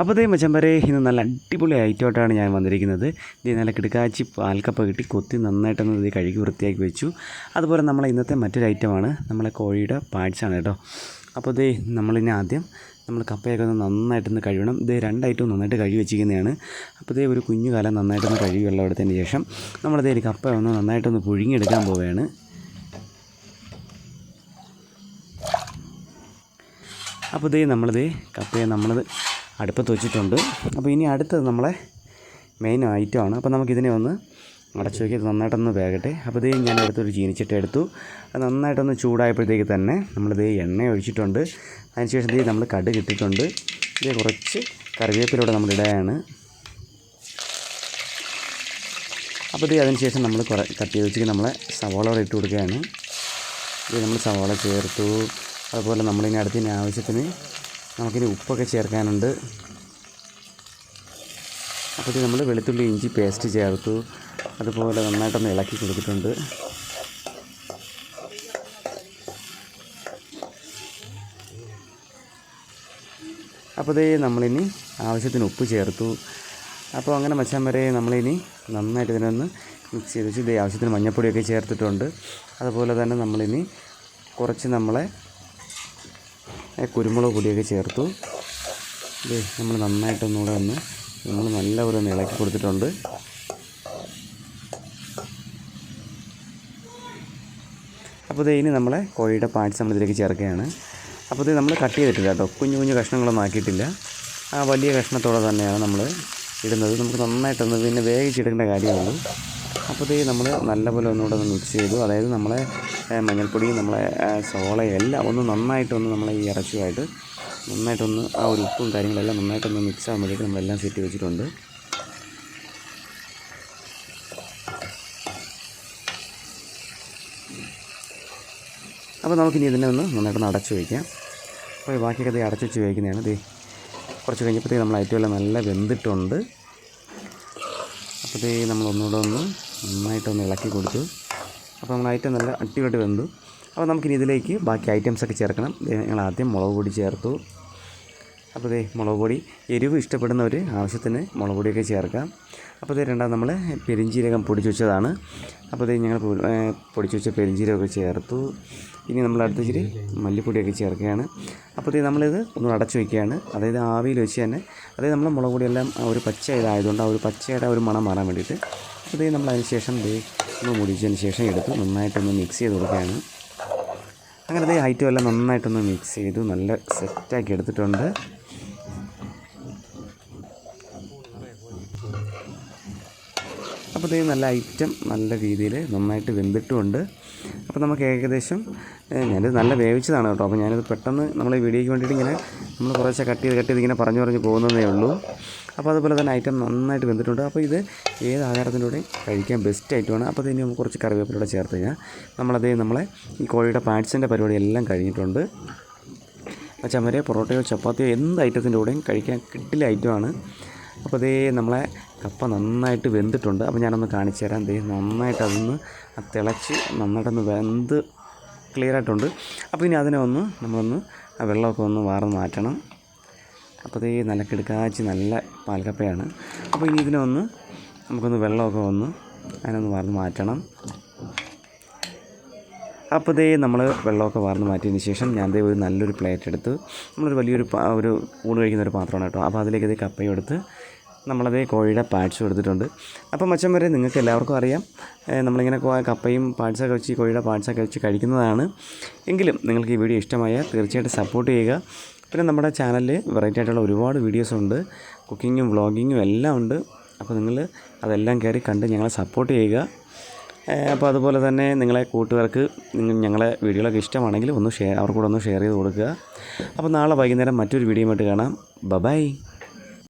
അപ്പോൾ ഇതേ മച്ചമ്പരെ ഇന്ന് നല്ല അടിപൊളി ഐറ്റമായിട്ടാണ് ഞാൻ വന്നിരിക്കുന്നത്. ഇത് നല്ല കിടക്കാച്ചി പാൽക്കപ്പ കിട്ടി കൊത്തി നന്നായിട്ടൊന്ന് ഇത് കഴുകി വൃത്തിയാക്കി വെച്ചു. അതുപോലെ നമ്മളെ ഇന്നത്തെ മറ്റൊരു ഐറ്റമാണ് നമ്മളെ കോഴിയുടെ പാഴ്സാണ് കേട്ടോ. അപ്പോൾ ഇതേ നമ്മളിനി ആദ്യം നമ്മൾ കപ്പയൊക്കെ ഒന്ന് നന്നായിട്ടൊന്ന് കഴുകണം. ഇതേ രണ്ടായിട്ടും നന്നായിട്ട് കഴുകി വെച്ചിരിക്കുന്നതാണ്. അപ്പോൾ ഇതേ ഒരു കുഞ്ഞു കാലം നന്നായിട്ടൊന്ന് കഴുകി വെള്ളം എടുത്തതിന് ശേഷം നമ്മളിതേ കപ്പ ഒന്ന് നന്നായിട്ടൊന്ന് പുഴുങ്ങിയെടുക്കാൻ പോവുകയാണ്. അപ്പോൾ ഇതേ നമ്മളിത് കപ്പയെ നമ്മളത് അടുപ്പത്ത് വെച്ചിട്ടുണ്ട്. അപ്പോൾ ഇനി അടുത്തത് നമ്മളെ മെയിൻ ഐറ്റമാണ് അപ്പോൾ നമുക്കിതിനെ ഒന്ന് അടച്ചു നോക്കി നന്നായിട്ടൊന്ന് വേകട്ടെ. അപ്പോൾ ഇതേ ഞാൻ എടുത്തൊരു ചീനിച്ചിട്ട് എടുത്തു. അത് നന്നായിട്ടൊന്ന് ചൂടായപ്പോഴത്തേക്ക് തന്നെ നമ്മളിത് എണ്ണ ഒഴിച്ചിട്ടുണ്ട്. അതിനുശേഷം ഇതേ നമ്മൾ കട് കിട്ടിയിട്ടുണ്ട് ഇത് കുറച്ച് കറിവേപ്പിലൂടെ നമ്മൾ ഇടുകയാണ് അപ്പോൾ ഇത് അതിന് ശേഷം നമ്മൾ കുറേ കട്ട് ചെയ്ത് വെച്ചിട്ട് നമ്മളെ സവാള കൂടെ ഇട്ട് കൊടുക്കുകയാണ്. ഇത് നമ്മൾ സവാള ചേർത്തു. അതുപോലെ നമ്മളിനി അടുത്തിന് ആവശ്യത്തിന് നമുക്കിനി ഉപ്പൊക്കെ ചേർക്കാനുണ്ട്. അപ്പോൾ നമ്മൾ വെളുത്തുള്ളി ഇഞ്ചി പേസ്റ്റ് ചേർത്തു. അതുപോലെ നന്നായിട്ടൊന്ന് ഇളക്കി കൊടുത്തിട്ടുണ്ട്. അപ്പോൾ ഇതേ നമ്മളിനി ആവശ്യത്തിന് ഉപ്പ് ചേർത്തു. അപ്പോൾ അങ്ങനെ മച്ചാൻ വരെ നമ്മളിനി നന്നായിട്ട് ഇതിനൊന്ന് മിക്സ് ചെയ്ത് വെച്ച് ഇതേ ആവശ്യത്തിന് മഞ്ഞപ്പൊടിയൊക്കെ ചേർത്തിട്ടുണ്ട്. അതുപോലെ തന്നെ നമ്മളിനി കുറച്ച് നമ്മളെ കുരുമുളക് പൊടിയൊക്കെ ചേർത്തു. ഇത് നമ്മൾ നന്നായിട്ടൊന്നുകൂടെ ഒന്ന് നമ്മൾ നല്ലപോലെ ഒന്ന് ഇളക്കി കൊടുത്തിട്ടുണ്ട്. അപ്പോൾ ഇത് ഇനി നമ്മളെ കോഴിയുടെ പാർട്സ് നമ്മൾ ചേർക്കുകയാണ്. അപ്പോൾ ഇത് നമ്മൾ കട്ട് ചെയ്തിട്ടില്ല കേട്ടോ. കുഞ്ഞു കുഞ്ഞു കഷ്ണങ്ങളൊന്നും ആക്കിയിട്ടില്ല. ആ വലിയ കഷ്ണത്തോടെ തന്നെയാണ് നമ്മൾ ഇടുന്നത്. നമുക്ക് നന്നായിട്ടൊന്ന് പിന്നെ വേവിച്ചെടുക്കേണ്ട കാര്യമുള്ളൂ അപ്പോൾ ഇത് നമ്മൾ നല്ലപോലെ ഒന്നുകൂടെ ഒന്ന് മിക്സ് ചെയ്തു. അതായത് നമ്മളെ മഞ്ഞൾപ്പൊടി നമ്മളെ സോള സോളയും എല്ലാം ഒന്ന് നന്നായിട്ടൊന്ന് നമ്മളെ ഈ ഇറച്ചിയുമായിട്ട് നന്നായിട്ടൊന്ന് ആ ഒരു ഉപ്പും കാര്യങ്ങളെല്ലാം നന്നായിട്ടൊന്ന് മിക്സ് ആകുമ്പോഴേക്കും നമ്മളെല്ലാം സെറ്റ് വെച്ചിട്ടുണ്ട്. അപ്പോൾ നമുക്കിനി ഇതിനെ ഒന്ന് നന്നായിട്ടൊന്ന് അടച്ചു വയ്ക്കാം അപ്പോൾ ബാക്കിയൊക്കെ ഇത് അടച്ചു വെച്ച് വയ്ക്കുന്നതാണ് ഇത് കുറച്ച് കഴിഞ്ഞപ്പോഴത്തേക്ക് നമ്മൾ ഏറ്റവും നല്ല വെന്തിട്ടുണ്ട്. അപ്പോഴത്തേക്ക് നമ്മളൊന്നുകൂടെ ഒന്ന് നന്നായിട്ടൊന്ന് ഇളക്കി കൊടുത്തു. അപ്പോൾ നമ്മൾ ഐറ്റം നല്ല അടിപൊളിയായിട്ട് വെന്തു. അപ്പോൾ നമുക്കിനി ഇതിലേക്ക് ബാക്കി ഐറ്റംസൊക്കെ ചേർക്കണം. ഞങ്ങൾ ആദ്യം മുളക് പൊടി ചേർത്തു. അപ്പോൾ ഇതേ മുളക് പൊടി. എരിവ് ഇഷ്ടപ്പെടുന്നവർ ആവശ്യത്തിന് മുളക് പൊടിയൊക്കെ ചേർക്കാം. അപ്പോൾ ഇത് രണ്ടാമത് നമ്മൾ പെരിഞ്ചീരകം പൊടിച്ചു വെച്ചതാണ്. അപ്പോൾ ഇത് ഞങ്ങൾ പൊടിച്ചു വെച്ച പെരിഞ്ചീരകമൊക്കെ ചേർത്തു. ഇനി നമ്മൾ അടുത്ത ഇച്ചിരി മല്ലിപ്പൊടിയൊക്കെ ചേർക്കുകയാണ്. അപ്പോൾ ഇത് നമ്മളിത് ഒന്ന് അടച്ചു വയ്ക്കുകയാണ് അതായത് ആവിയിൽ വെച്ച് തന്നെ. അതായത് നമ്മൾ മുളക് പൊടിയെല്ലാം ഒരു പച്ച ഇതായതുകൊണ്ട് ആ ഒരു പച്ചയുടെ ഒരു മണം മാറാൻ വേണ്ടിയിട്ട് അപ്പോൾ നമ്മൾ അതിന് ശേഷം ദേ ഒന്ന് മുടിച്ചതിന് ശേഷം എടുത്ത് നന്നായിട്ടൊന്ന് മിക്സ് ചെയ്ത് കൊടുക്കുകയാണ്. അങ്ങനെ ദേ ഐറ്റം എല്ലാം നന്നായിട്ടൊന്ന് മിക്സ് ചെയ്തു നല്ല സെറ്റാക്കി എടുത്തിട്ടുണ്ട്. അപ്പോൾ ഇത് നല്ല ഐറ്റം നല്ല രീതിയിൽ നന്നായിട്ട് വെന്തിട്ടുമുണ്ട്. അപ്പോൾ നമുക്ക് ഏകദേശം ഞാനിത് നല്ല വേവിച്ചതാണ് കേട്ടോ. അപ്പോൾ ഞാനിത് പെട്ടെന്ന് നമ്മൾ ഈ വീഡിയോയ്ക്ക് വേണ്ടിയിട്ട് ഇങ്ങനെ നമ്മൾ കുറേശ്ശെ കട്ട് ചെയ്ത് കട്ട് ചെയ്ത് ഇങ്ങനെ പറഞ്ഞു പറഞ്ഞ് പോകുന്നതേ ഉള്ളൂ. അപ്പോൾ അതുപോലെ തന്നെ ഐറ്റം നന്നായിട്ട് വെന്തിട്ടുണ്ട്. അപ്പോൾ ഇത് ഏത് ആഹാരത്തിന്റെ കൂടെ കഴിക്കാൻ ബെസ്റ്റ് ഐറ്റമാണ് അപ്പോൾ ഇതിന് നമുക്ക് കുറച്ച് കറിവേപ്പിലൂടെ ചേർത്ത് കഴിഞ്ഞാൽ നമ്മളത് നമ്മളെ ഈ കോഴിയുടെ പാറ്റ്സിന്റെ പരിപാടി എല്ലാം കഴിഞ്ഞിട്ടുണ്ട്. ചമരയോ പൊറോട്ടയോ ചപ്പാത്തിയോ എന്ത് ഐറ്റത്തിന്റെ കൂടെയും കഴിക്കാൻ കിട്ടില്ല ഐറ്റമാണ്. അപ്പോൾ അതേ നമ്മളെ കപ്പ നന്നായിട്ട് വെന്തിട്ടുണ്ട്. അപ്പോൾ ഞാനൊന്ന് കാണിച്ചു തരാം. ദേ നന്നായിട്ട് അതൊന്ന് തിളച്ച് നന്നായിട്ടൊന്ന് വെന്ത് ക്ലിയർ ആയിട്ടുണ്ട്. അപ്പോൾ ഇനി അതിനെ ഒന്ന് നമ്മളൊന്ന് വെള്ളമൊക്കെ ഒന്ന് വാർന്ന് മാറ്റണം. അപ്പോൾ ദേ നല്ല കിടുക്കാച്ചി നല്ല പാൽക്കപ്പയാണ്. അപ്പോൾ ഇനി ഇതിനെ ഒന്ന് നമുക്കൊന്ന് വെള്ളമൊക്കെ ഒന്ന് അതിനൊന്ന് വാർന്ന് മാറ്റണം. അപ്പോൾ ഇതേ നമ്മൾ വെള്ളമൊക്കെ വാർന്ന് മാറ്റിയതിന് ശേഷം ഞാൻ ദേ ഒരു നല്ലൊരു പ്ലേറ്റ് എടുത്ത് നമ്മളൊരു വലിയൊരു ഒരു ഊണ് കഴിക്കുന്ന ഒരു പാത്രമാണ് കേട്ടോ. അപ്പോൾ അതിലേക്ക് ഇതേ കപ്പയും എടുത്ത് നമ്മളതേ കോഴിയുടെ പാഡ്സും കൊടുത്തിട്ടുണ്ട്. അപ്പം മച്ചം വരെ നിങ്ങൾക്ക് എല്ലാവർക്കും അറിയാം. നമ്മളിങ്ങനെ കപ്പയും പാഡ്സൊക്കെ വെച്ച് കോഴിയുടെ പാഡ്സൊക്കെ വെച്ച് കഴിക്കുന്നതാണ്. എങ്കിലും നിങ്ങൾക്ക് ഈ വീഡിയോ ഇഷ്ടമായാൽ തീർച്ചയായിട്ടും സപ്പോർട്ട് ചെയ്യുക. പിന്നെ നമ്മുടെ ചാനലിൽ വെറൈറ്റി ആയിട്ടുള്ള ഒരുപാട് വീഡിയോസ് ഉണ്ട്. കുക്കിങ്ങും വ്ളോഗിങ്ങും എല്ലാം ഉണ്ട്. അപ്പോൾ നിങ്ങൾ അതെല്ലാം കയറി കണ്ട് ഞങ്ങളെ സപ്പോർട്ട് ചെയ്യുക. അപ്പോൾ അതുപോലെ തന്നെ നിങ്ങളെ കൂട്ടുകാർക്ക് ഞങ്ങളെ വീഡിയോകളൊക്കെ ഇഷ്ടമാണെങ്കിൽ ഒന്ന് ഷെയർ അവർക്കൂടെ ഒന്ന് ഷെയർ ചെയ്ത് കൊടുക്കുക. അപ്പോൾ നാളെ വൈകുന്നേരം മറ്റൊരു വീഡിയോ ആയിട്ട് കാണാം. ബബായ്